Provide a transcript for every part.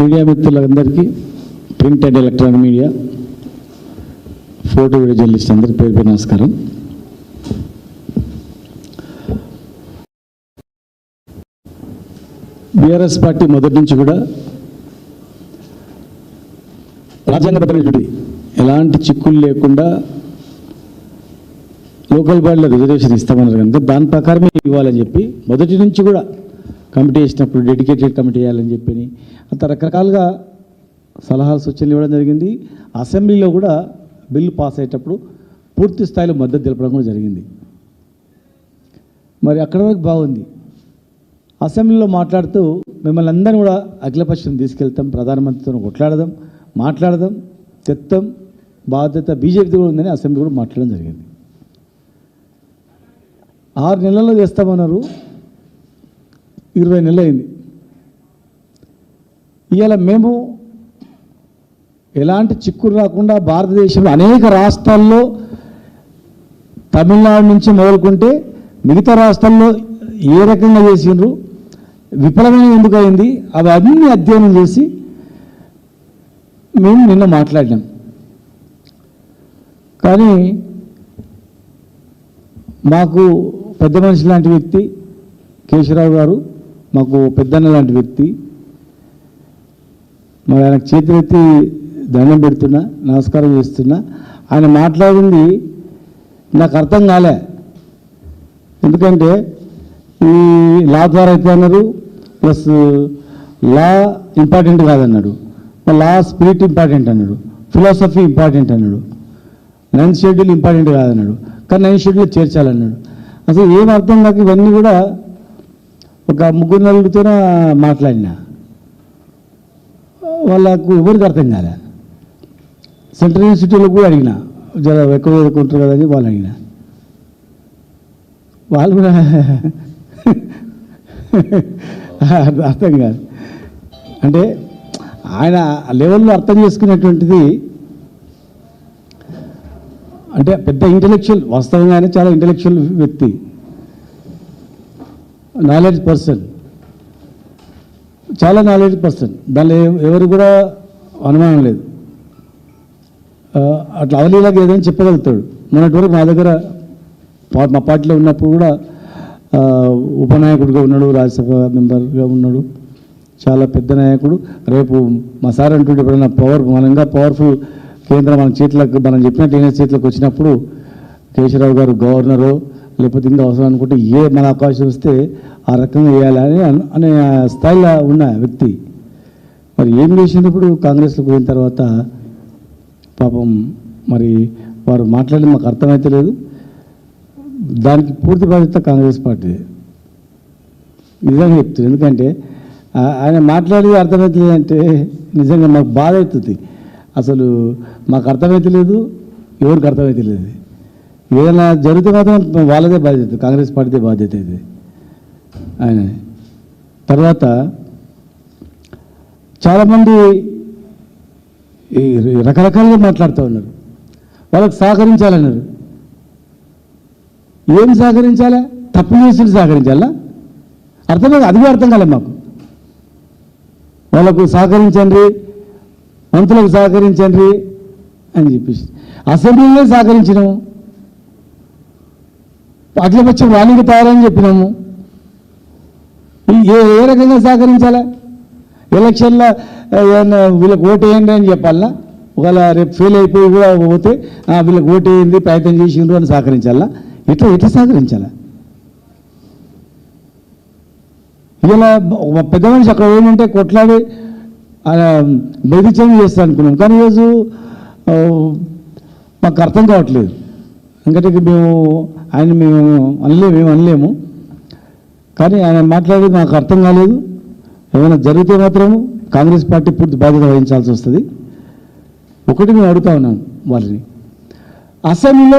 Media మిత్రులందరికీ print and electronic media photo video journalist అందరికీ పేరు పేరు నమస్కారం. బీఆర్ఎస్ పార్టీ మొదటి నుంచి కూడా రాజ్యాంగబద్ధమైనటువంటి ఎలాంటి చిక్కులు లేకుండా లోకల్ బాడీలో రిజర్వేషన్ ఇస్తామన్నారు కనుక దాని ప్రకారమే ఇవ్వాలని చెప్పి మొదటి నుంచి కూడా కమిటీ వేసినప్పుడు డెడికేటెడ్ కమిటీ వేయాలని చెప్పి అంత రకరకాలుగా సలహాలు సూచనలు ఇవ్వడం జరిగింది. అసెంబ్లీలో కూడా బిల్లు పాస్ అయ్యేటప్పుడు పూర్తి స్థాయిలో మద్దతు తెలపడం కూడా జరిగింది. మరి అక్కడ వరకు బాగుంది. అసెంబ్లీలో మాట్లాడుతూ మిమ్మల్ని అందరినీ కూడా అఖిలపక్షం తీసుకెళ్తాం ప్రధానమంత్రితో కొట్లాడదాం మాట్లాడదాం తెత్తం. బాధ్యత బీజేపీతో కూడా ఉందని అసెంబ్లీ కూడా మాట్లాడడం జరిగింది. ఆరు నెలల్లో చేస్తామన్నారు. ఇరవై నెలలు అయింది. ఇవాళ మేము ఎలాంటి చిక్కులు రాకుండా భారతదేశంలో అనేక రాష్ట్రాల్లో తమిళనాడు నుంచి మొదలుకుంటే మిగతా రాష్ట్రాల్లో ఏ రకంగా చేసిండ్రు విఫలమైన ఎందుకు అయింది అవి అన్ని అధ్యయనం చేసి మేము నిన్న మాట్లాడినాం. కానీ మాకు పెద్ద మనిషి లాంటి వ్యక్తి కేశవరావు గారు మాకు పెద్దన్న లాంటి వ్యక్తి. మరి ఆయనకు చేతులెత్తి దండం పెడుతున్నా నమస్కారం చేస్తున్నా. ఆయన మాట్లాడింది నాకు అర్థం కాలే. ఎందుకంటే ఈ లా ద్వారా అయితే అన్నారు ప్లస్ లా ఇంపార్టెంట్ కాదన్నాడు. లా స్పిరిట్ ఇంపార్టెంట్ అన్నాడు. ఫిలాసఫీ ఇంపార్టెంట్ అన్నాడు. నైన్ షెడ్యూల్ ఇంపార్టెంట్ కాదన్నాడు. కానీ నైన్ షెడ్యూల్ చేర్చాలన్నాడు. అసలు ఏం అర్థం కాక ఇవన్నీ కూడా ఒక ముగ్గురు నలుగురితోనే మాట్లాడినా. వాళ్ళకు ఎవరికి అర్థం కాలే. సెంట్రల్ యూనివర్సిటీలో కూడా అడిగిన జర ఎక్కువ ఎదుర్కొంటారు కదా అని వాళ్ళు అడిగిన. వాళ్ళు కూడా అర్థం కాదు అంటే ఆయన లెవెల్లో అర్థం చేసుకునేటువంటిది అంటే పెద్ద ఇంటలెక్చువల్ వాస్తవంగానే చాలా ఇంటలెక్చువల్ వ్యక్తి. నాలెడ్జ్ పర్సన్ చాలా నాలెడ్జ్ పర్సన్ దానిలో ఎవరు కూడా అనుమానం లేదు. అట్లా అవలీలాగా ఏదైనా చెప్పగలుగుతాడు. మొన్నటి వరకు మా దగ్గర మా పార్టీలో ఉన్నప్పుడు కూడా ఉపనాయకుడిగా ఉన్నాడు రాజ్యసభ మెంబర్గా ఉన్నాడు. చాలా పెద్ద నాయకుడు. రేపు మా సార్ అంటుంటే ఎప్పుడైనా పవర్ మనంగా పవర్ఫుల్ కేంద్రం మన చేతులకు మనం చెప్పినట్టు ఈయన చేతులకు వచ్చినప్పుడు కేశవరావు గారు గవర్నరు లేకపోతే ఇంకా అవసరం అనుకుంటే ఏ మన అవకాశం వస్తే ఆ రకంగా వేయాలని అనే స్థాయిలో ఉన్న వ్యక్తి. మరి ఏం చేసినప్పుడు కాంగ్రెస్లో పోయిన తర్వాత పాపం మరి వారు మాట్లాడి మాకు అర్థమైతే లేదు. దానికి పూర్తి బాధ్యత కాంగ్రెస్ పార్టీ. నిజంగా చెప్తుంది ఎందుకంటే ఆయన మాట్లాడేది అర్థమవుతుంది అంటే నిజంగా మాకు బాధ అవుతుంది. అసలు మాకు అర్థమైతే లేదు ఎవరికి అర్థమైతే లేదు. ఏదైనా జరిగితే మాత్రం వాళ్ళదే బాధ్యత కాంగ్రెస్ పార్టీదే బాధ్యత ఇది. ఆయన. తర్వాత చాలామంది ఈ రకరకాలుగా మాట్లాడుతూ ఉన్నారు. వాళ్ళకి సహకరించాలన్నారు. ఏం సహకరించాలా? తప్పు చేసి సహకరించాలా? అర్థమే అది కూడా అర్థం కాలే మాకు. వాళ్ళకు సహకరించండి మంత్రులకు సహకరించండి అని చెప్పేసి. అసెంబ్లీలో సహకరించినాము అఖిలపక్షం వాళ్ళకి తయారని చెప్పినాము. ఏ ఏ రకంగా సహకరించాలా? ఎలక్షన్లో ఏమన్నా వీళ్ళకి ఓటు అని చెప్పాలా? ఒకవేళ రేపు ఫెయిల్ అయిపోయి కూడా పోతే వీళ్ళకి ఓటేయండి ప్రయత్నం చేసిండ్రు అని సహకరించాలా? ఇట్లా ఎట్లా సహకరించాలా? ఇలా పెద్ద మనిషి అక్కడ ఏంటంటే కొట్లాడి బెదిరించడం చేస్తా అనుకున్నాం. కానీ ఈరోజు మాకు అర్థం కావట్లేదు. ఎందుకంటే మేము ఆయన మేము అనలేము మేము అనలేము. కానీ ఆయన మాట్లాడేది మాకు అర్థం కాలేదు. ఏమైనా జరిగితే మాత్రం కాంగ్రెస్ పార్టీ పూర్తి బాధ్యత వహించాల్సి వస్తుంది. ఒకటి మేము అడుగుతా ఉన్నాను వాళ్ళని. అసెంబ్లీలో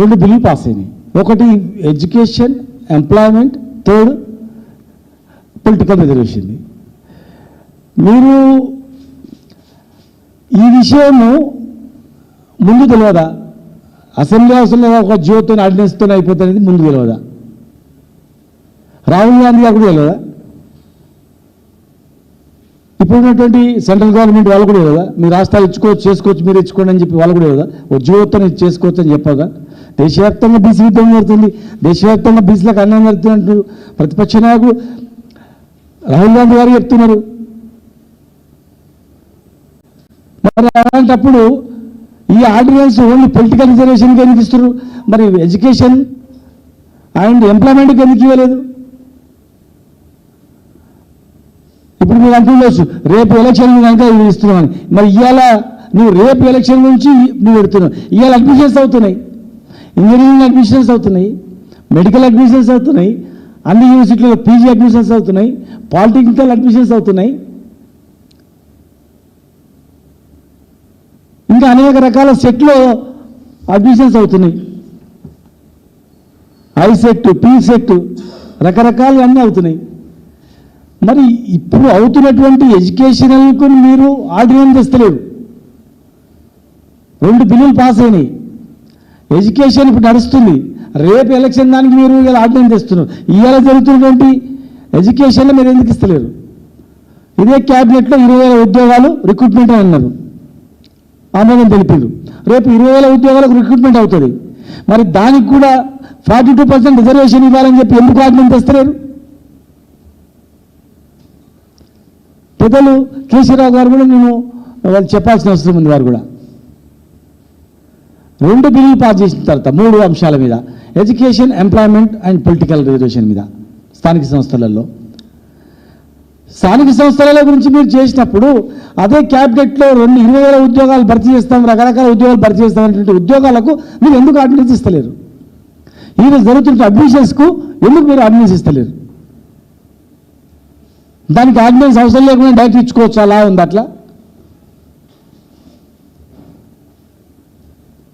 రెండు బిల్లు పాస్ అయినాయి. ఒకటి education employment third political reservation. మీరు ఈ విషయము ముందు తెలియదా అసెంబ్లీ హౌస్లో ఒక జియోతో ఆర్డినెన్స్తో అయిపోతుంది ముందు తెలియదా రాహుల్ గాంధీ గారు కూడా తెలియదా ఇప్పుడున్నటువంటి సెంట్రల్ గవర్నమెంట్ వాళ్ళు కూడా కదా మీ రాష్ట్రాలు ఇచ్చుకోవచ్చు చేసుకోవచ్చు మీరు ఇచ్చుకోండి అని చెప్పి వాళ్ళు కూడా కదా ఉద్యోగత్వం ఇది చేసుకోవచ్చు అని చెప్పగా దేశవ్యాప్తంగా బీసీ యుద్ధం జరుగుతుంది. దేశవ్యాప్తంగా బీసీలకు అన్నం జరుగుతుంది ప్రతిపక్ష నాయకుడు రాహుల్ గాంధీ గారు చెప్తున్నారు. మరి అలాంటప్పుడు ఈ ఆర్డినెన్స్ ఓన్లీ పొలిటికల్ రిజర్వేషన్కి ఎందుకు ఇస్తున్నారు మరి ఎడ్యుకేషన్ అండ్ ఎంప్లాయ్మెంట్కి ఎందుకు ఇవ్వలేదు? ఇప్పుడు మీరు అంటుండొచ్చు రేపు ఎలక్షన్ కనుక ఇవి ఇస్తున్నామని. మరి ఇవాళ నువ్వు రేపు ఎలక్షన్ నుంచి నువ్వు పెడుతున్నావు. ఇవాళ అడ్మిషన్స్ అవుతున్నాయి. ఇంజనీరింగ్ అడ్మిషన్స్ అవుతున్నాయి. మెడికల్ అడ్మిషన్స్ అవుతున్నాయి. అన్ని యూనివర్సిటీలో పీజీ అడ్మిషన్స్ అవుతున్నాయి. పాలిటెక్నికల్ అడ్మిషన్స్ అవుతున్నాయి. ఇంకా అనేక రకాల సెట్లో అడ్మిషన్స్ అవుతున్నాయి. ఐ సెట్ పీ సెట్ రకరకాలు అన్నీ అవుతున్నాయి. మరి ఇప్పుడు అవుతున్నటువంటి ఎడ్యుకేషనల్కు మీరు ఆర్డినెన్స్ తెస్తలేరు రెండు బిల్లులు పాస్ అయినాయి. ఎడ్యుకేషన్ ఇప్పుడు నడుస్తుంది. రేపు ఎలక్షన్ దానికి మీరు ఇలా ఆర్డినెన్స్ తెస్తున్నారు ఇవాళ జరుగుతున్నటువంటి ఎడ్యుకేషన్లో మీరు ఎందుకు ఇస్తలేరు? ఇదే క్యాబినెట్లో ఇరవై వేల ఉద్యోగాలు రిక్రూట్మెంట్ అని అన్నారు. ఆమోదం తెలిపారు రేపు ఇరవై వేల ఉద్యోగాలకు రిక్రూట్మెంట్ అవుతుంది. మరి దానికి కూడా ఫార్టీ టూ పర్సెంట్ రిజర్వేషన్ ఇవ్వాలని చెప్పి ఎందుకు ఆర్డినెన్స్ తెస్తలేరు పెద్దలు కేసీరావు గారు కూడా నేను వాళ్ళు చెప్పాల్సిన అవసరం ఉంది వారు కూడా. రెండు బిల్లు పాస్ చేసిన తర్వాత మూడు అంశాల మీద education employment and political reservation మీద స్థానిక సంస్థలలో. స్థానిక సంస్థల గురించి మీరు చేసినప్పుడు అదే క్యాబినెట్లో రెండు ఇరవై వేల ఉద్యోగాలు భర్తీ చేస్తాం రకరకాల ఉద్యోగాలు భర్తీ చేస్తాం అనేటువంటి ఉద్యోగాలకు మీరు ఎందుకు అడ్మిషన్ ఇస్తలేరు? ఈరోజు జరుగుతున్న అడ్మిషన్స్కు ఎందుకు మీరు అడ్మిషన్ ఇస్తలేరు? దానికి ఆర్డినెన్స్ అవసరం లేకుండా డైరెక్ట్ ఇచ్చుకోవచ్చు? అలా ఉంది అట్లా?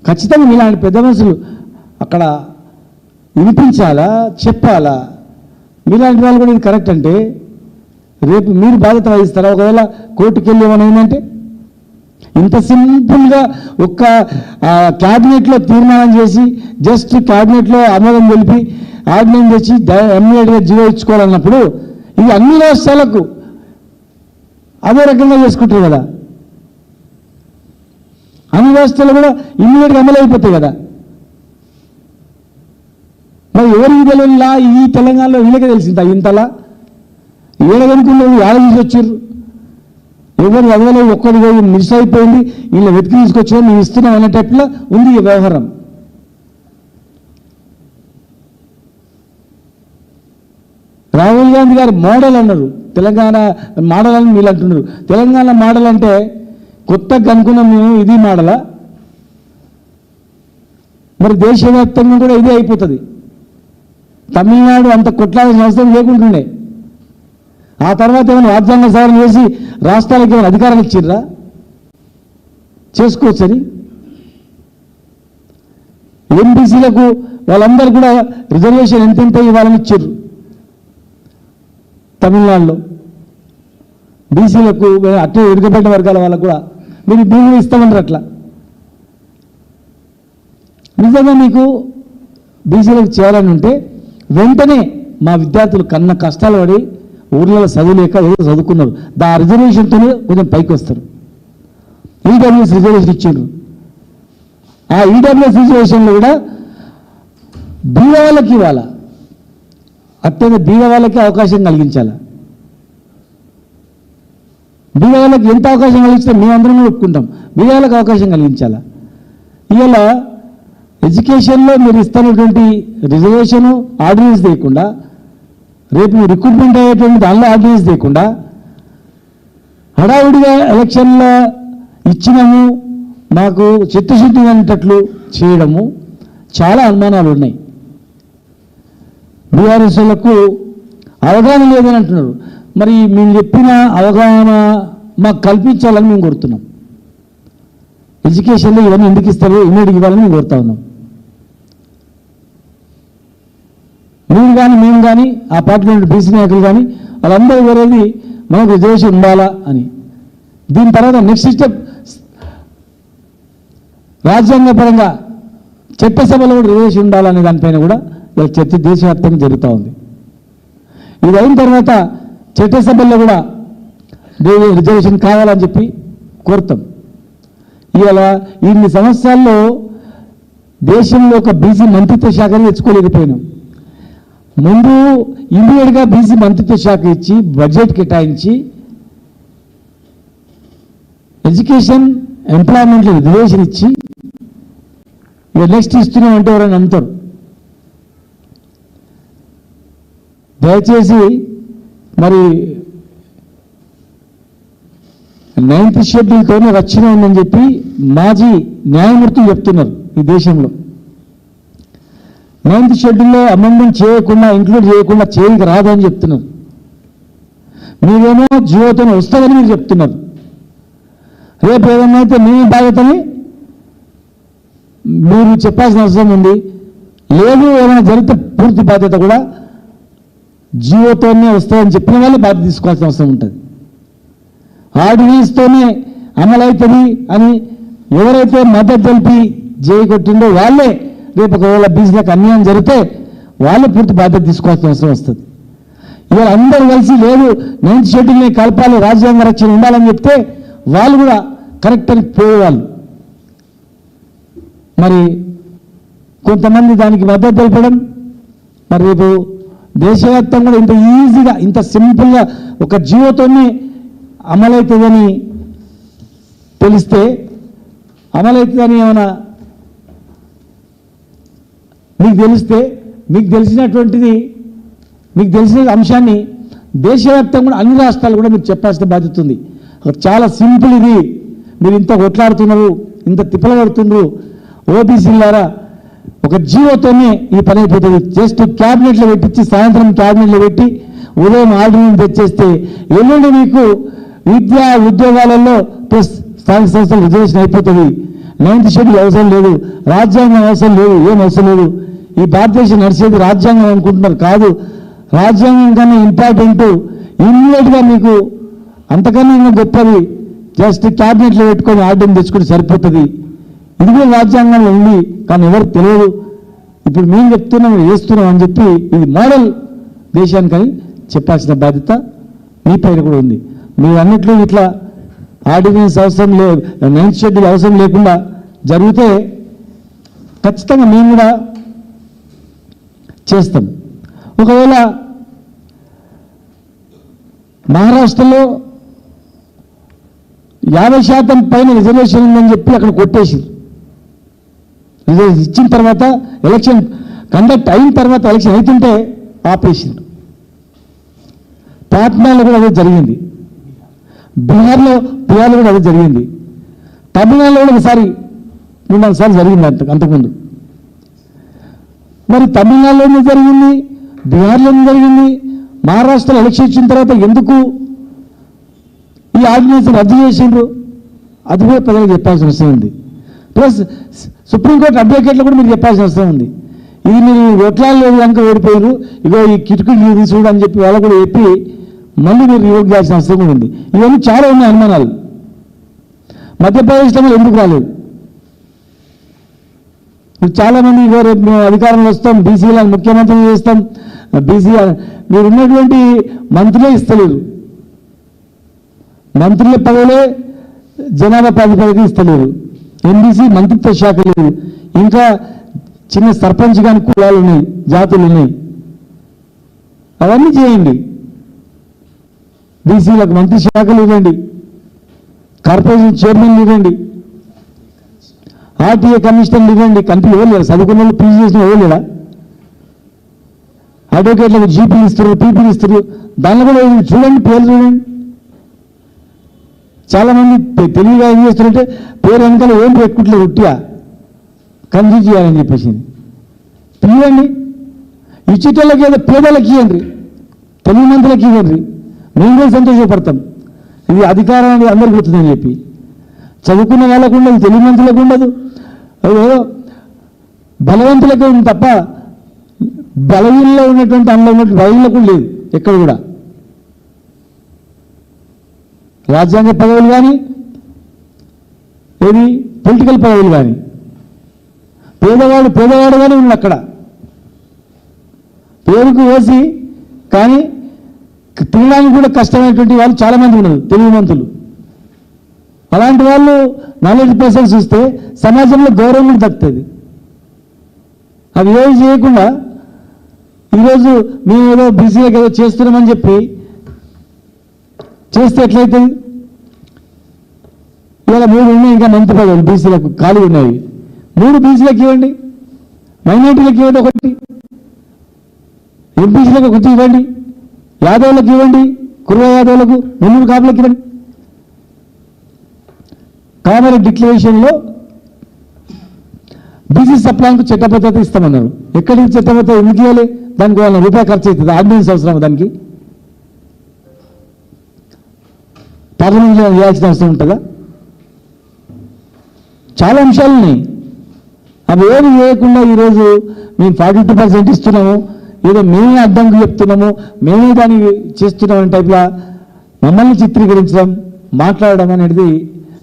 ఖచ్చితంగా ఇలాంటి పెద్ద మనుషులు అక్కడ వినిపించాలా చెప్పాలా? మీలాంటి వాళ్ళు కూడా ఇది కరెక్ట్ అంటే రేపు మీరు బాధ్యత వహిస్తారా? ఒకవేళ కోర్టుకు వెళ్ళి ఏమైనా ఇంత సింపుల్గా ఒక్క క్యాబినెట్లో తీర్మానం చేసి జస్ట్ క్యాబినెట్లో ఆమోదం తెలిపి ఆర్డినెన్స్ తెచ్చి ఎమ్మెల్యేగా జీవో ఇచ్చుకోవాలన్నప్పుడు ఇది అన్ని రాష్ట్రాలకు అదే రకంగా చేసుకుంటారు కదా. అన్ని రాష్ట్రాలు కూడా ఇమ్మీడియట్గా అమలు అయిపోతాయి కదా. మరి ఎవరికి తెలియనిలా ఈ తెలంగాణలో వీళ్ళకే తెలిసిందా ఇంతలా? ఏడగనుకున్నది ఆలోచించి వచ్చారు ఎవరు ఎవరో ఒక్కడి పోయి మిస్ అయిపోయింది. వీళ్ళ వెతికి తీసుకొచ్చా మేము ఇస్తున్నాం అనేటట్లా ఉంది ఈ వ్యవహారం. రాహుల్ గాంధీ గారు మోడల్ అన్నారు. తెలంగాణ మోడల్ అని వీళ్ళు అంటున్నారు. తెలంగాణ మోడల్ అంటే కొత్తగా కనుక్కున్నాం మేము ఇది మోడలా? మరి దేశవ్యాప్తంగా కూడా ఇదే అయిపోతుంది. తమిళనాడు అంత కొట్లాడాల్సిన సంస్థలు లేకుంటుండే. ఆ తర్వాత ఏమైనా రాజ్యాంగ సవరణ చేసి రాష్ట్రాలకు ఏమైనా అధికారం ఇచ్చిర్రా? చేసుకోవచ్చని ఎంబీసీలకు వాళ్ళందరూ కూడా రిజర్వేషన్ ఎంతెంత ఇవ్వాలని ఇచ్చారు తమిళనాడులో. బీసీలకు అట్లే వెనుకబడిన వర్గాల వాళ్ళకు కూడా మీరు భూములు ఇస్తామన్నారు అట్లా. నిజంగా మీకు బీసీలకు చేయాలని ఉంటే వెంటనే మా విద్యార్థులు కన్న కష్టాలు పడి ఊర్లలో చదువులేక ఏదో చదువుకున్నారు. దా రిజర్వేషన్తోనే కొంచెం పైకి వస్తారు. ఈడబ్ల్యూఎస్ రిజర్వేషన్ ఇచ్చిండ్రు ఆ ఈడబ్ల్యూఎస్ రిజర్వేషన్లో కూడా బీద వాళ్ళకి ఇవ్వాలా? అత్యంత బీద వాళ్ళకి అవకాశం కలిగించాలా? బీద వాళ్ళకి ఎంత అవకాశం కలిగిస్తే మేమందరం ఒప్పుకుంటాం. బీద వాళ్ళకి అవకాశం కలిగించాలా? ఇవాళ ఎడ్యుకేషన్లో మీరు ఇస్తున్నటువంటి రిజర్వేషన్ ఆర్డినెన్స్ తీయకుండా రేపు రిక్రూట్మెంట్ అయ్యేటువంటి దానిలో ఆర్డినెన్స్ తీయకుండా హడావుడిగా ఎలక్షన్లో ఇచ్చినాము మాకు చిత్తశుద్ధి అనేటట్లు చేయడము చాలా అనుమానాలు ఉన్నాయి. బీఆర్ఎస్లకు అవగాహన లేదని అంటున్నారు. మరి మేము చెప్పిన అవగాహన మాకు కల్పించాలని మేము కోరుతున్నాం. ఎడ్యుకేషన్లో ఇవన్నీ ఎందుకు ఇస్తారు? ఇమ్మీడియట్ ఇవ్వాలని మేము కోరుతా ఉన్నాం. మీరు కానీ మేము కానీ ఆ పార్టీలో ఉన్న బీసీ నాయకులు కానీ వాళ్ళందరూ కోరేది మనకు రిజర్వేషన్ ఉండాలా అని. దీని తర్వాత నెక్స్ట్ స్టెప్ రాజ్యాంగపరంగా చట్టసభలో కూడా రిజర్వేషన్ ఉండాలనే దానిపైన కూడా ఇలా చర్చ దేశవ్యాప్తంగా జరుగుతూ ఉంది. ఇది అయిన తర్వాత చట్టసభల్లో కూడా రిజర్వేషన్ కావాలని చెప్పి కోరుతాం. ఇవాళ ఇన్ని సంవత్సరాల్లో దేశంలో ఒక బీసీ మంత్రిత్వ శాఖని తెచ్చుకోలేకపోయినాం. ముందు ఇమీడియట్గా బీసీ మంత్రిత్వ శాఖ ఇచ్చి బడ్జెట్ కేటాయించి ఎడ్యుకేషన్ ఎంప్లాయ్మెంట్లో రిజర్వేషన్ ఇచ్చి ఇక నెక్స్ట్ ఇస్తున్నాం అంటే ఎవరైనా నమ్ముతారు దయచేసి మరి నైన్త్ షెడ్యూల్తోనే రక్షణ ఉందని చెప్పి మాజీ న్యాయమూర్తులు చెప్తున్నారు ఈ దేశంలో. నైన్త్ షెడ్యూల్లో అమెండ్మెంట్ చేయకుండా ఇంక్లూడ్ చేయకుండా చేయక రాదని చెప్తున్నారు. మీరేమో జియోతో వస్తుందని మీరు చెప్తున్నారు. రేపు ఏదైనా అయితే మీ బాధ్యతని మీరు చెప్పాల్సిన అవసరం ఉంది. లేదు ఏమైనా జరిగితే పూర్తి బాధ్యత కూడా జియోతోనే వస్తుందని చెప్పిన వాళ్ళు బాధ్యత తీసుకోవాల్సిన అవసరం ఉంటుంది. ఆర్డినెన్స్తోనే అమలవుతుంది అని ఎవరైతే మద్దతు తెలిపి చేయకొట్టిందో వాళ్ళే రేపు ఒకవేళ బీసీలకు అన్యాయం జరిగితే వాళ్ళు పూర్తి బాధ్యత తీసుకోవాల్సిన అవసరం వస్తుంది. ఇవాళ అందరూ కలిసి లేదు నైన్త్ షెడ్యూల్ని కలపాలి రాజ్యాంగ రక్షణ ఉండాలని చెప్తే వాళ్ళు కూడా కరెక్ట్ అని పోయేవాళ్ళు. మరి కొంతమంది దానికి మద్దతు తెలపడం మరి రేపు దేశవ్యాప్తంగా కూడా ఇంత ఈజీగా ఇంత సింపుల్గా ఒక జీవోతోనే అమలవుతుందని తెలిస్తే అమలవుతుందని ఏమైనా మీకు తెలిస్తే మీకు తెలిసినటువంటిది మీకు తెలిసిన అంశాన్ని దేశవ్యాప్తంగా కూడా అన్ని రాష్ట్రాలు కూడా మీకు చెప్పాల్సిన బాధ్యత ఉంది. చాలా సింపుల్ ఇది. మీరు ఇంత కొట్లాడుతున్నారు ఇంత తిప్పలు పడుతున్నారు ఓబీసీలారా ఒక జీవోతోనే ఈ పని అయిపోతుంది. జస్ట్ క్యాబినెట్లో పెట్టించి సాయంత్రం క్యాబినెట్లో పెట్టి ఉదయం ఆర్డర్ని తెచ్చేస్తే ఎల్లుండి మీకు విద్యా ఉద్యోగాలలో ప్లస్ స్థానిక సంస్థలు రిజర్వేషన్ అయిపోతుంది. నైన్త్ షెడ్యూల్ అవసరం లేదు. రాజ్యాంగం అవసరం లేదు. ఏం అవసరం లేదు. ఈ భారతదేశం నడిచేది రాజ్యాంగం అనుకుంటున్నారు. కాదు రాజ్యాంగం కన్నా ఇంపార్టెంట్ ఇమ్మీడియట్గా మీకు అంతకన్నా ఇంకా గొప్పది జస్ట్ క్యాబినెట్లో పెట్టుకొని ఆర్డర్ తెచ్చుకుంటే సరిపోతుంది. ఇది కూడా రాజ్యాంగంలో ఉంది కానీ ఎవరు తెలియదు. ఇప్పుడు మేము చెప్తున్నాం వేస్తున్నాం అని చెప్పి ఇది మోడల్ దేశానికని చెప్పాల్సిన బాధ్యత మీ పైన కూడా ఉంది. మీరు అన్నిట్లో ఇట్లా ఆర్డినెన్స్ అవసరం లే నైన్ షెడ్యూల్ అవసరం లేకుండా జరిగితే ఖచ్చితంగా మేము కూడా చేస్తాం. ఒకవేళ మహారాష్ట్రలో యాభై శాతం పైన రిజర్వేషన్ ఉందని చెప్పి అక్కడ కొట్టేసింది రిజర్వేషన్ ఇచ్చిన తర్వాత ఎలక్షన్ కండక్ట్ అయిన తర్వాత ఎలక్షన్ అవుతుంటే ఆపేసింది పాట్నాలో కూడా అదే జరిగింది. బీహార్లో బీహార్లో కూడా అదే జరిగింది. తమిళనాడులో కూడా ఒకసారి మూడు నాలుగు సార్లు జరిగింది అంత అంతకుముందు. మరి తమిళనాడులోనే జరిగింది బీహార్లోనే జరిగింది మహారాష్ట్రలో ఎలక్షన్ ఇచ్చిన తర్వాత ఎందుకు ఈ ఆర్డినెన్స్ రద్దు చేసిండ్రు? అది కూడా ప్రజలకు చెప్పాల్సిన అవసరం ఉంది. ప్లస్ సుప్రీంకోర్టు అడ్వకేట్లు కూడా మీరు చెప్పాల్సిన అవసరం ఉంది. ఇది మీరు ఒట్లాడలేదు కనుక ఓడిపోయారు ఇగో ఈ కిటికీలు తీసుడు అని చెప్పి వాళ్ళు కూడా చెప్పి మళ్ళీ మీరు రివోక్ చేయాల్సిన అవసరం కూడా ఉంది. ఇవన్నీ చాలా ఉన్నాయి అనుమానాలు. మధ్యప్రదేశ్లో ఎందుకు రాలేదు? ఇప్పుడు చాలా మంది రేపు మేము అధికారంలో వస్తాం బీసీలను ముఖ్యమంత్రిని చేస్తాం. బీసీ మీరు ఉన్నటువంటి మంత్రులే ఇస్తలేరు. మంత్రుల పదవులే జనాభా ప్రాతిపదిక ఇస్తలేరు. ఎంబీసీ మంత్రిత్వ శాఖ లేదు. ఇంకా చిన్న సర్పంచ్ కానీ కులాలు ఉన్నాయి జాతులు ఉన్నాయి. అవన్నీ చేయండి. బీసీలకు మంత్రి శాఖలు ఇవ్వండి కార్పొరేషన్ చైర్మన్లు ఇవ్వండి ఆర్టీఏ కమిషనర్లు ఇవ్వండి కంపెనీ ఇవ్వలేరు చదువుకున్న వాళ్ళు పీజీ చేసిన ఇవ్వలేదా? అడ్వకేట్లకు జీపీలు ఇస్తారు పీపీలు ఇస్తారు. దానిలో కూడా చూడండి పేర్లు చూడండి. చాలామంది తెలివిగా ఏం చేస్తారంటే పేరు వెనకాల ఏం పెట్టుకుంటలేదు ఉట్టిగా. కన్ఫ్యూజ్ చేయాలని చెప్పేసి. పిలవండి. ఇచ్చేటోళ్ళకి ఏదో పేదలకి ఇవ్వండి. తెలుగు మంత్రులకు ఇవ్వండి. మేము కూడా సంతోషపడతాం. ఇది అధికారం అనేది అందరికి పోతుందని చెప్పి. చదువుకున్న వాళ్ళకు ఉండదు తెలుగు మంత్రులకు ఉండదు. అదో బలవంతులకు ఉంది తప్ప బలహీనలో ఉన్నటువంటి అందులో ఉన్నటువంటి బలహీనలకు లేదు ఎక్కడ కూడా. రాజ్యాంగ పదవులు కానీ ఏది? పొలిటికల్ పదవులు కానీ. పేదవాడు పేదవాడుగానే ఉన్న అక్కడ. పేరుకు వేసి కానీ తినడానికి కూడా కష్టమైనటువంటి వాళ్ళు చాలామంది ఉన్నారు తెలివిమంతులు అలాంటి వాళ్ళు నాలెడ్జ్ పర్సన్స్ చూస్తే సమాజంలో గౌరవం దక్కుతుంది. అవి ఏమి చేయకుండా ఈరోజు మేము ఏదో బిజీగా ఏదో చేస్తున్నామని చెప్పి చేస్తే ఎట్లయితుంది ఇవాళ మూడు ఉన్నాయి ఇంకా మంత్రి పదవులు బీసీలకు ఖాళీ ఉన్నాయి. మూడు బీసీలకు ఇవ్వండి మైనార్టీలకు ఇవ్వండి ఒకటి ఎంపీసీలకు ఒకటి ఇవ్వండి యాదవులకు ఇవ్వండి కుర్ర యాదవులకు మున్నూరు కాపులకు ఇవ్వండి. కామన్ డిక్లరేషన్లో బీసీ సప్లాన్కు చట్టబద్ధత ఇస్తామన్నారు. ఎక్కడి నుంచి చట్టబద్ధత ఎందుకు ఇవ్వాలి? దానికి వాళ్ళ రూపాయి ఖర్చు అవుతుంది. ఆర్డినెన్స్ అవసరం దానికి? పార్లమెంట్లో ఇవ్వాల్సిన అవసరం ఉంటుందా? చాలా అంశాలు ఉన్నాయి. అవి ఏమి చేయకుండా ఈరోజు మేము ఫార్టీ టూ పర్సెంట్ ఇస్తున్నాము. ఏదో మేమే అడ్డంకు చెప్తున్నాము. మేమే దాన్ని చేస్తున్నాం అనే టైప్లా మమ్మల్ని చిత్రీకరించడం మాట్లాడడం అనేది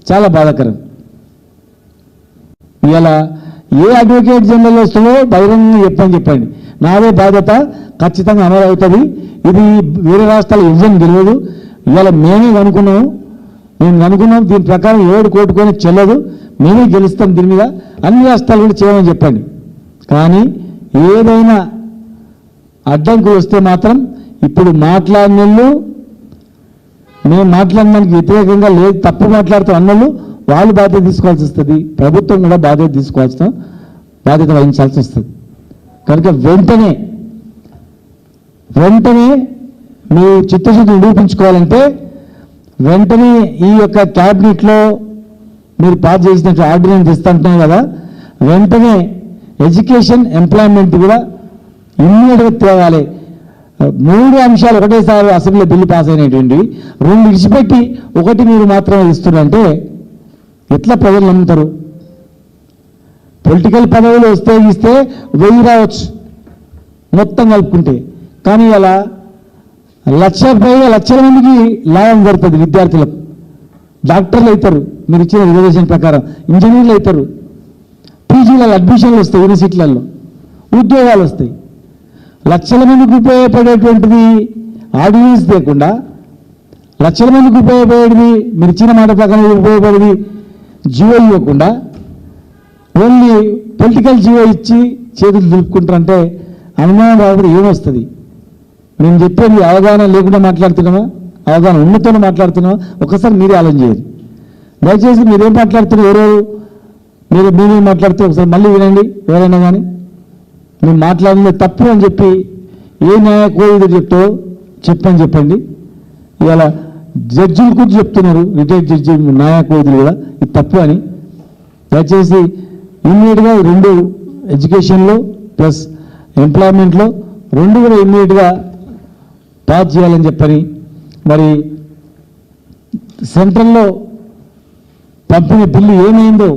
చాలా బాధాకరం. ఇలా ఏ అడ్వకేట్ జనరల్ వస్తుందో బహిరంగంగా చెప్పని చెప్పండి. నాదే బాధ్యత ఖచ్చితంగా అమలు అవుతుంది. ఇది వేరే రాష్ట్రాల విజయం తెలియదు. ఇవాళ మేమే కనుక్కున్నాము. మేము అనుకున్నాం దీని ప్రకారం ఏడు కోటుకొని చెల్లదు. మేమే గెలుస్తాం దీని మీద. అన్ని రాష్ట్రాలు కూడా చేయమని చెప్పండి. కానీ ఏదైనా అడ్డంకులు వస్తే మాత్రం ఇప్పుడు మాట్లాడినళ్ళు మేము మాట్లాడడానికి వ్యతిరేకంగా లేదు తప్పు మాట్లాడుతూ అన్నలు వాళ్ళు బాధ్యత తీసుకోవాల్సి వస్తుంది. ప్రభుత్వం కూడా బాధ్యత తీసుకోవాల్సిన బాధ్యత వహించాల్సి వస్తుంది. కనుక వెంటనే వెంటనే మీ చిత్తశుద్ధి నిరూపించుకోవాలంటే వెంటనే ఈ యొక్క క్యాబినెట్లో మీరు పాస్ చేసినట్టు ఆర్డినెన్స్ ఇస్తుంటున్నాం కదా వెంటనే ఎడ్యుకేషన్ ఎంప్లాయ్మెంట్ కూడా ఇమ్మీడియట్గా తేవాలి. మూడు అంశాలు ఒకటేసారి అసెంబ్లీ బిల్లు పాస్ అయినటువంటి రెండు విడిచిపెట్టి ఒకటి మీరు మాత్రమే ఇస్తున్నారంటే ఎట్లా ప్రజలు నమ్ముతారు? పొలిటికల్ పదవులు వస్తే ఇస్తే వెయ్యి రావచ్చు మొత్తం కలుపుకుంటే. కానీ అలా లక్ష పైగా లక్షల మందికి లాభం పడుతుంది విద్యార్థులకు. డాక్టర్లు అవుతారు మీరు ఇచ్చిన రిజర్వేషన్ ప్రకారం. ఇంజనీర్లు అవుతారు. పీజీలలో అడ్మిషన్లు వస్తాయి యూనివర్సిటీలలో. ఉద్యోగాలు వస్తాయి. లక్షల మందికి ఉపయోగపడేటువంటిది ఆర్డినెన్స్ లేకుండా లక్షల మందికి ఉపయోగపడేది మీరు ఇచ్చిన మాట ప్రకారం ఉపయోగపడేది జియో ఇవ్వకుండా ఓన్లీ పొలిటికల్ జియో ఇచ్చి చేతులు దులుపుకుంటారంటే అనుమానం రాకపోతే ఏమొస్తుంది? మేము చెప్పేది అవగాహన లేకుండా మాట్లాడుతున్నామా అవగాహన ఉన్నతో మాట్లాడుతున్నామా ఒకసారి మీరే ఆలోచన చేయాలి దయచేసి మీరేం మాట్లాడుతున్నారు ఎవరెవరు? మీరు మీరేం మాట్లాడితే ఒకసారి మళ్ళీ వినండి ఎవరైనా కానీ. మేము మాట్లాడింది తప్పు అని చెప్పి ఏ న్యాయ కోవిడు చెప్తో చెప్పని చెప్పండి. ఇవాళ జడ్జిలు కూడా చెప్తున్నారు రిటైర్డ్ జడ్జి న్యాయ కోవిదులు కూడా ఇది తప్పు అని. దయచేసి ఇమ్మీడియట్గా రెండు ఎడ్యుకేషన్లో ప్లస్ ఎంప్లాయ్మెంట్లో రెండు కూడా ఇమ్మీడియట్గా పాస్ చేయాలని చెప్పని. మరి సెంట్రల్లో పంపిణీ బిల్లు ఏమైందో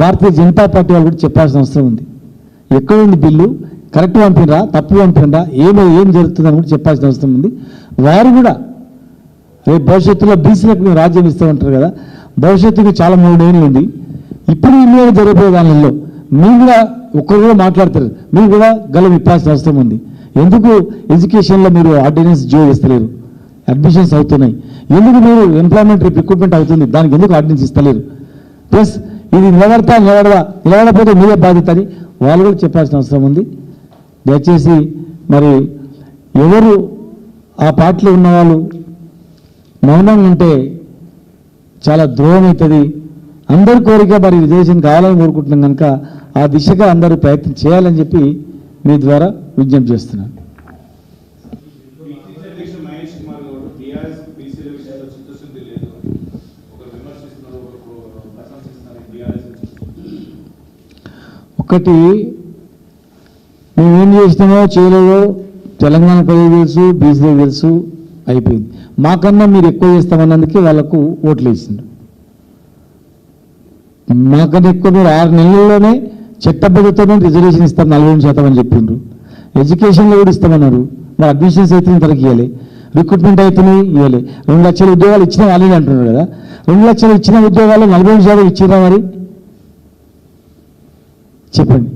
భారతీయ జనతా పార్టీ వాళ్ళు కూడా చెప్పాల్సిన అవసరం ఉంది. ఎక్కడ ఉంది బిల్లు? కరెక్ట్ పంపినరా? తప్పు పంపినరా? ఏమో ఏం జరుగుతుందని కూడా చెప్పాల్సిన అవసరం ఉంది. వారు కూడా రేపు భవిష్యత్తులో బీసీలకు మేము రాజ్యం ఇస్తూ ఉంటారు కదా. భవిష్యత్తుకి చాలా మూడేళ్ళు ఉంది. ఇప్పుడు ఇల్లు జరిగిపోయే దానిలో మీరు కూడా ఒక్కరు కూడా మాట్లాడతారు. మీరు కూడా గలం ఇప్పాల్సిన అవసరం ఉంది. ఎందుకు ఎడ్యుకేషన్లో మీరు ఆర్డినెన్స్ జో ఇస్తలేరు అడ్మిషన్స్ అవుతున్నాయి. ఎందుకు మీరు ఎంప్లాయ్మెంట్ రిక్రూట్మెంట్ అవుతుంది? దానికి ఎందుకు ఆర్డినెన్స్ ఇస్తలేరు? ప్లస్ ఇది నిలబడతా నిలబడదా నిలబడకపోతే మీరే బాధ్యత అని వాళ్ళు కూడా చెప్పాల్సిన అవసరం ఉంది. దయచేసి మరి ఎవరు ఆ పార్టీలో ఉన్నవాళ్ళు మౌనంగా ఉంటే చాలా ద్రోహం అవుతుంది. అందరి కోరిక మరి విదేశం కావాలని కోరుకుంటున్నాం కనుక ఆ దిశగా అందరూ ప్రయత్నం చేయాలని చెప్పి మీ ద్వారా విజ్ఞప్తి చేస్తున్నాను. ఒకటి మేమేం చేస్తున్నామో చేయలేదో తెలంగాణ ప్రజలు తెలుసు బీసీ తెలుసు అయిపోయింది. మాకన్నా మీరు ఎక్కువ చేస్తామన్నందుకే వాళ్ళకు ఓట్లు వేసిండ్రు. మాకన్నా ఎక్కువ మీరు ఆరు నెలల్లోనే చట్టబద్ధతోనే రిజర్వేషన్ ఇస్తాం నలభై రెండు శాతం అని చెప్పిండ్రు. ఎడ్యుకేషన్లో కూడా ఇస్తామన్నారు. మరి అడ్మిషన్స్ అయితే తనకి ఇవ్వాలి. రిక్రూట్మెంట్ అయితేనే ఇవ్వాలి. రెండు లక్షల ఉద్యోగాలు ఇచ్చిన వాళ్ళని అంటున్నారు కదా. రెండు లక్షలు ఇచ్చిన ఉద్యోగాలు నలభై శాతం ఇచ్చినా మరి? చెప్పండి.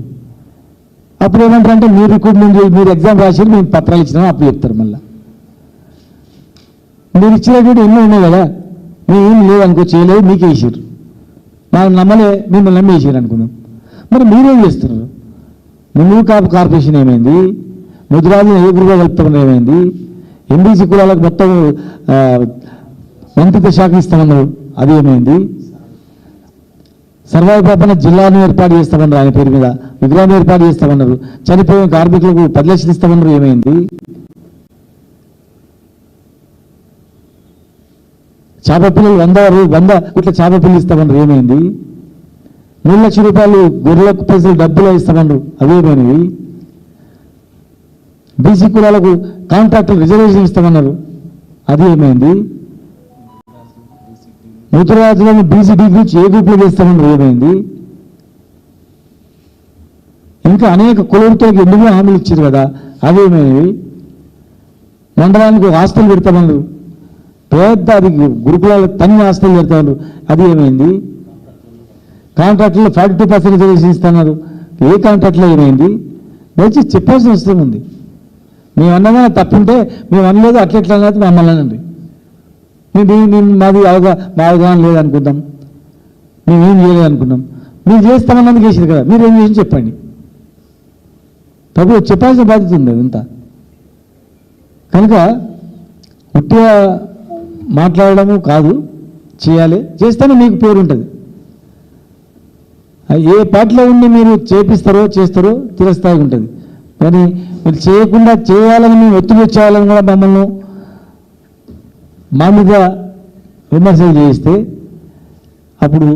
అప్పుడు ఏమంటారంటే మీరు రిక్రూట్మెంట్ చేయి, మీరు ఎగ్జామ్ రాసి మేము పత్రాలు ఇచ్చినాము అప్పుడు చెప్తారు మళ్ళీ. మీరు ఇచ్చినటువంటి ఎన్నో ఉన్నాయి కదా మేము ఏం లేదు అనుకో చేయలేదు మీకే వేసారు మాకు నమ్మలే మిమ్మల్ని నమ్మి వేసారు అనుకున్నాం. మరి మీరేం చేస్తున్నారు? ముందు కాపు కార్పొరేషన్ ఏమైంది? ముద్రాజు ఏ గురుగా కలుపుతామని ఏమైంది? ఎంబీసీ కులాలకు మొత్తం మంత్రిత్వ శాఖ ఇస్తామన్నారు. అది ఏమైంది? సర్వాయి పాపన జిల్లాను ఏర్పాటు చేస్తామన్నారు ఆయన పేరు మీద. విగ్రహం ఏర్పాటు చేస్తామన్నారు. చనిపోయిన కార్మికులకు పది లక్షలు ఇస్తామన్నారు. ఏమైంది? చేప పిల్లలు వంద వంద ఇట్లా చేప పిల్లలు ఇస్తామన్నారు. ఏమైంది? మూడు లక్షల రూపాయలు గొర్రెలకు పైసలు డబ్బులు ఇస్తామన్నారు. అవేమైనవి బీసీ కులాలకు కాంట్రాక్టులు రిజర్వేషన్ ఇస్తామన్నారు. అది ఏమైంది? ముద్రరాజులను బీసీ డీ నుంచి ఏ గ్రూప్లో ఏమైంది ఇంకా అనేక కులవృత్తులకు ఎందుకు హామీలు ఇచ్చారు కదా? అవేమైనవి? మండలానికి ఒక హాస్టల్ పెడతామన్నారు. పెద్ద అది గురుకులాల తని హాస్టల్ పెడతామన్నారు. అది ఏమైంది? కాంట్రాక్టులో ఫార్టీ టూ పర్సెంట్ రిజర్వేషన్ ఇస్తున్నారు. ఏ కాంట్రాక్ట్లో ఏమైంది? వచ్చి చెప్పాల్సిన అవసరం ఉంది. మేము అన్నగా తప్పుంటే మేము అనలేదు అట్లెట్లా అన్నది మమ్మల్ని అనండి మేము మేము- మేము మాది అవగా మా అవగాహన లేదనుకుందాం. మేమేం చేయలేదనుకున్నాం మీరు చేస్తామన్నందుకు వేసారు కదా మీరు ఏం చేసి చెప్పండి. ప్రభు చెప్పాల్సిన బాధ్యత ఉంది అదంతా. కనుక ఉట్టిగా మాట్లాడడము కాదు చేయాలి. చేస్తేనే మీకు పేరు ఉంటుంది. ఏ పార్టీలో ఉండి మీరు చేపిస్తారో చేస్తారో తిరస్థాయి ఉంటుంది. కానీ మీరు చేయకుండా చేయాలని మేము ఒత్తిడి చేయాలని కూడా మమ్మల్ని మా మీద విమర్శలు చేయిస్తే అప్పుడు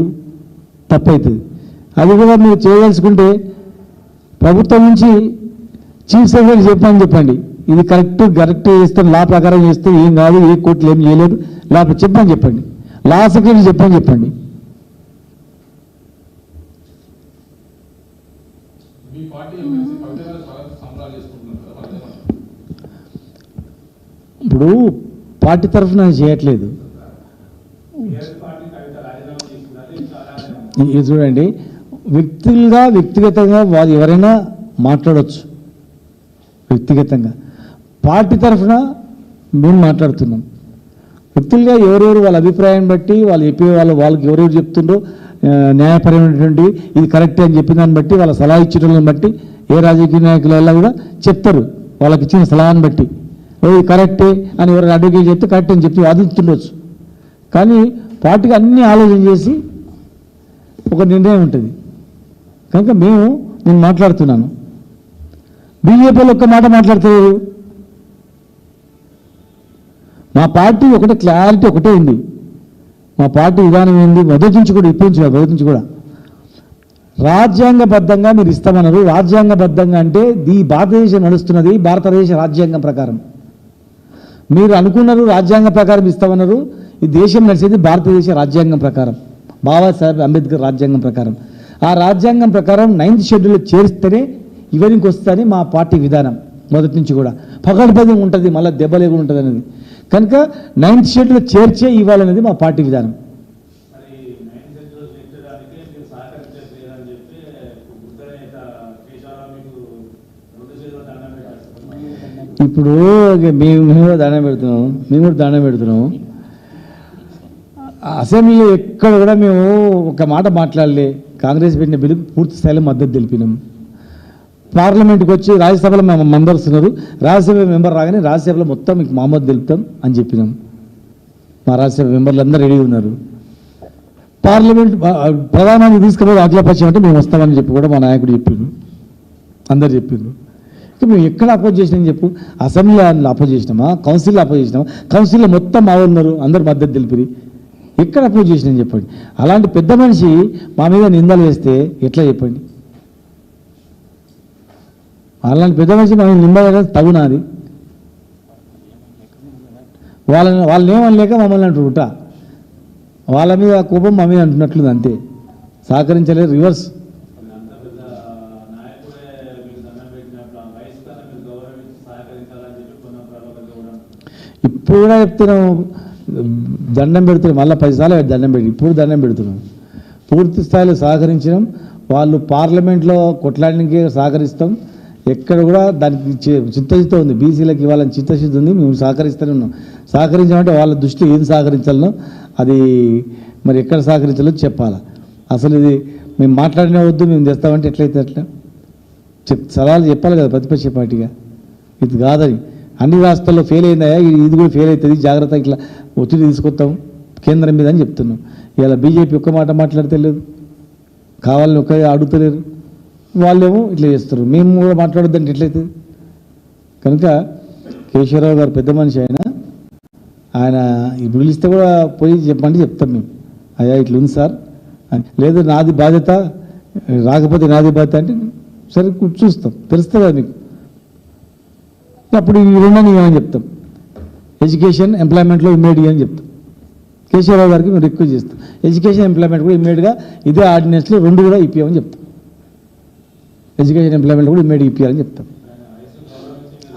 తప్పవుతుంది అది కూడా మీరు చేయదలుచుకుంటే ప్రభుత్వం నుంచి చీఫ్ సెక్రటరీ చెప్పని చెప్పండి. ఇది కరెక్ట్ కరెక్ట్ చేస్తే లా ప్రకారం చేస్తే ఏం కాదు ఏ కోర్టులు ఏం చేయలేదు లేకపోతే చెప్పని చెప్పండి. లా సెక్రటరీ చెప్పని చెప్పండి? ఇప్పుడు పార్టీ తరఫున చేయట్లేదు. ఇది చూడండి. వ్యక్తులుగా వ్యక్తిగతంగా వాళ్ళు ఎవరైనా మాట్లాడవచ్చు వ్యక్తిగతంగా. పార్టీ తరఫున మేము మాట్లాడుతున్నాం. వ్యక్తులుగా ఎవరెవరు వాళ్ళ అభిప్రాయం బట్టి వాళ్ళు చెప్పే వాళ్ళు వాళ్ళకి ఎవరెవరు చెప్తుండ్రో న్యాయపరమైనటువంటి ఇది కరెక్ట్ అని చెప్పిన దాన్ని బట్టి వాళ్ళ సలహా ఇచ్చిన బట్టి ఏ రాజకీయ నాయకుల కూడా చెప్తారు. వాళ్ళకి ఇచ్చిన సలహాన్ని బట్టి. ఇది కరెక్టే అని ఎవరైనా అడ్వకేట్ చెప్తే కరెక్ట్ అని చెప్పి వాదిస్తుండొచ్చు కానీ పార్టీకి అన్ని ఆలోచన చేసి ఒక నిర్ణయం ఉంటుంది. కనుక మేము నేను మాట్లాడుతున్నాను. బీజేపీలో ఒక్క మాట మాట్లాడతారు మా పార్టీ ఒకటే క్లారిటీ ఒకటే ఉంది. మా పార్టీ విధానం ఏంది? మొదటి నుంచి కూడా ఇప్పటి నుంచి మొదటి నుంచి కూడా. రాజ్యాంగబద్ధంగా మీరు ఇస్తామన్నారు. రాజ్యాంగబద్ధంగా అంటే ఈ భారతదేశం నడుస్తున్నది భారతదేశ రాజ్యాంగం ప్రకారం. మీరు అనుకున్నారు రాజ్యాంగం ప్రకారం ఇస్తామన్నారు. ఈ దేశం నడిచేది భారతదేశ రాజ్యాంగం ప్రకారం. బాబాసాహెబ్ అంబేద్కర్ రాజ్యాంగం ప్రకారం. ఆ రాజ్యాంగం ప్రకారం నైన్త్ షెడ్యూల్ చేరిస్తేనే ఇవరికి వస్తుందని మా పార్టీ విధానం. మొదటి నుంచి కూడా. పగడపదం ఉంటుంది మళ్ళీ దెబ్బ లేకుండా ఉంటుంది అనేది కనుక నైన్త్ షెడ్యూల్ చేర్చే ఇవ్వాలనేది మా పార్టీ విధానం మరి నైన్ సెంటర్ చేర్చడానికి మీరు సహకరించలేదని చెప్పి బుద్ధనేత కేశవరావు మీకు రెండు చేతుల దండం పెట్టారు ఇప్పుడు మేము మేము కూడా దండం పెడుతున్నాం మేము కూడా దండం పెడుతున్నాం. అసెంబ్లీలో ఎక్కడ కూడా మేము ఒక మాట మాట్లాడలే. కాంగ్రెస్ పెట్టిన బిల్లుకు పూర్తి స్థాయిలో మద్దతు తెలిపినాం. పార్లమెంట్కి వచ్చి రాజ్యసభలో మేము మెంబర్స్ ఉన్నారు రాజ్యసభ మెంబర్ రాగానే రాజ్యసభలో మొత్తం మీకు మహమ్మద్ తెలుపుతాం అని చెప్పినాం. మా రాజ్యసభ మెంబర్లు అందరూ రెడీ ఉన్నారు. పార్లమెంట్ ప్రధానాన్ని తీసుకుపోయి అఖిలపక్షం అంటే మేము వస్తామని చెప్పి కూడా మా నాయకుడు చెప్పిండు. అందరు చెప్పిండ్రు. మేము ఎక్కడ అపోజ్ చేసినాం చెప్పు? అసెంబ్లీలో అపోజ్ చేసినామా? కౌన్సిల్లో అపోజ్ చేసినామా? కౌన్సిల్లో మొత్తం మా ఉన్నారు అందరు మద్దతు తెలిపిరి. ఎక్కడ అపోజ్ చేసినాం చెప్పండి? అలాంటి పెద్ద మనిషి మా మీద నిందలు వేస్తే ఎట్లా చెప్పండి? అలాంటి పెద్ద మనిషి మనం నిందలు తగునాది తగునా వాళ్ళని వాళ్ళని ఏమనలేక మమ్మల్ని అంటుంటా వాళ్ళ మీద కోపం మా మీద అంటున్నట్లుంది అంతే. సహకరించలేదు రివర్స్. ఇప్పుడు కూడా చెప్తున్నాం దండం పెడుతున్నాం మళ్ళీ పదిసార్లు దండం పెట్టి ఇప్పుడు దండం పెడుతున్నాం పూర్తి స్థాయిలో సహకరించినాం వాళ్ళు పార్లమెంట్లో కొట్లాడడానికి సహకరిస్తాం. ఎక్కడ కూడా దానికి చిత్తశుద్ధి ఉంది. బీసీలకు ఇవ్వాలని చిత్తశుద్ధి ఉంది. మేము సహకరిస్తూనే ఉన్నాం. సహకరించామంటే వాళ్ళ దృష్టి ఏం సహకరించాలనో అది మరి ఎక్కడ సహకరించాలో చెప్పాలా. అసలు ఇది మేము మాట్లాడినా వద్దు మేము తెస్తామంటే ఎట్లయితే అట్లా? చెప్ సలహాలు చెప్పాలి కదా ప్రతిపక్ష పార్టీగా. ఇది కాదని. అన్ని రాష్ట్రాల్లో ఫెయిల్ అయిందా ఇది కూడా ఫెయిల్ అవుతుంది. జాగ్రత్త ఇట్లా ఒత్తిడి తీసుకొస్తాం. కేంద్రం మీద అని చెప్తున్నాం. ఇలా బీజేపీ ఒక్క మాట మాట్లాడితే లేదు. కావాలని ఒక్క అడుగుతలేరు వాళ్ళేమో ఇట్లా చేస్తారు మేము కూడా మాట్లాడొద్దంటే ఎట్లయితుంది కనుక కేశవరావు గారు పెద్ద మనిషి ఆయన. ఆయన ఇప్పుడు పిలిస్తే కూడా పోయి చెప్పండి చెప్తాం మేము. అయ్యా ఇట్లా ఉంది సార్. అని లేదు నాది బాధ్యత. రాకపోతే నాది బాధ్యత అంటే సరే చూస్తాం. తెలుస్తుంది మీకు. అప్పుడు ఈ రెండని ఏమని చెప్తాం. ఎడ్యుకేషన్ ఎంప్లాయ్మెంట్లో ఇమ్మీడియట్ అని చెప్తాం. కేశవరావు గారికి మేము రిక్వెస్ట్ చేస్తాం. ఎడ్యుకేషన్ ఎంప్లాయ్మెంట్ కూడా ఇమ్మీడియట్గా ఇదే ఆర్డినెన్స్లో రెండు కూడా ఇప్పియమని చెప్తాం. ఎడ్యుకేషన్ ఎంప్లాయ్మెంట్ కూడా ఇమ్మీడియట్ ఇప్పియాలని చెప్తాం.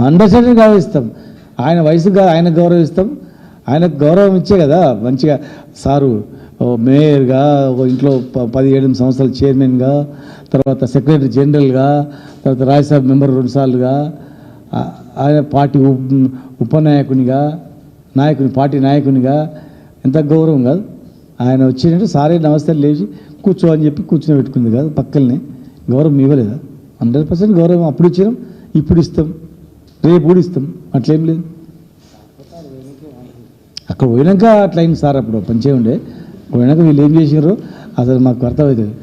అండర్స్టాండింగ్ గౌరవిస్తాం ఆయన వయసుగా ఆయనకు గౌరవిస్తాం. ఆయనకు గౌరవం ఇచ్చే కదా మంచిగా. సారు ఓ మేయర్గా ఓ ఇంట్లో ప- పదిహేడు సంవత్సరాలు చైర్మన్గా తర్వాత సెక్రటరీ జనరల్గా తర్వాత రాజ్యసభ మెంబర్ రెండుసార్లుగా ఆయన పార్టీ ఉపనాయకునిగా నాయకుని పార్టీ నాయకునిగా ఎంత గౌరవం కాదు. ఆయన వచ్చినట్టు సారే నమస్తే లేచి కూర్చో అని చెప్పి కూర్చొని పెట్టుకుంది కాదు పక్కనే గౌరవం ఇవ్వలేదా? హండ్రెడ్ పర్సెంట్ గౌరవం అప్పుడు ఇచ్చినాం ఇప్పుడు ఇస్తాం రేపు కూడా ఇస్తాం. అట్లేం లేదు. అక్కడ పోయినాక అట్లయింది సార్ అప్పుడు. పంచే ఉండే. పోయినాక వీళ్ళు ఏం చేసారో అసలు మాకు అర్థమవుతుంది